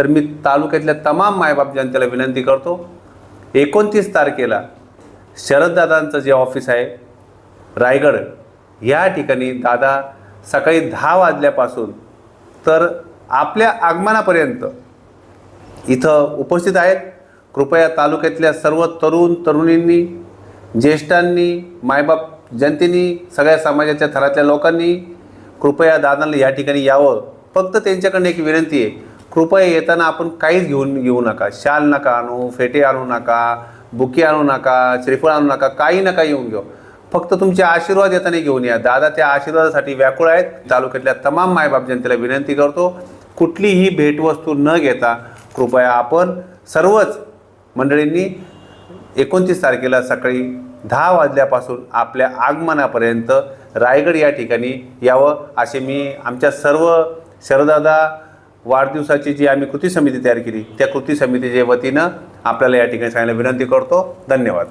तर मी तालुक्यातल्या तमाम मायबाप जनतेला विनंती करतो एकोणतीस तारखेला शरददादांचं जे ऑफिस आहे रायगड या ठिकाणी दादा सकाळी दहा वाजल्यापासून तर आपल्या आगमनापर्यंत इथं उपस्थित आहेत. कृपया तालुक्यातल्या सर्व तरुण तरुणींनी ज्येष्ठांनी मायबाप जनतेनी सगळ्या समाजाच्या थरातल्या लोकांनी कृपया दादांना या ठिकाणी यावं. फक्त त्यांच्याकडनं एक विनंती आहे कृपया येताना आपण काहीच घेऊन घेऊ नका. शाल नका आणू फेटे आणू नका बुके आणू नका श्रीफळ आणू नका काही नका येऊन घेऊ. फक्त तुमचे आशीर्वाद येताना घेऊन या. दादा त्या आशीर्वादासाठी व्याकुळ आहेत. तालुक्यातल्या तमाम मायबाप जनतेला विनंती करतो कुठलीही भेटवस्तू न घेता कृपया आपण सर्वच मंडळींनी एकोणतीस तारखेला सकाळी दहा वाजल्यापासून आपल्या आगमनापर्यंत रायगड या ठिकाणी यावं असे मी आमच्या सर्व शरदादा वाढदिवसाची जी आम्ही कृती समिती तयार केली त्या कृती समितीच्या वतीनं आपल्याला या ठिकाणी सांगायला विनंती करतो. धन्यवाद.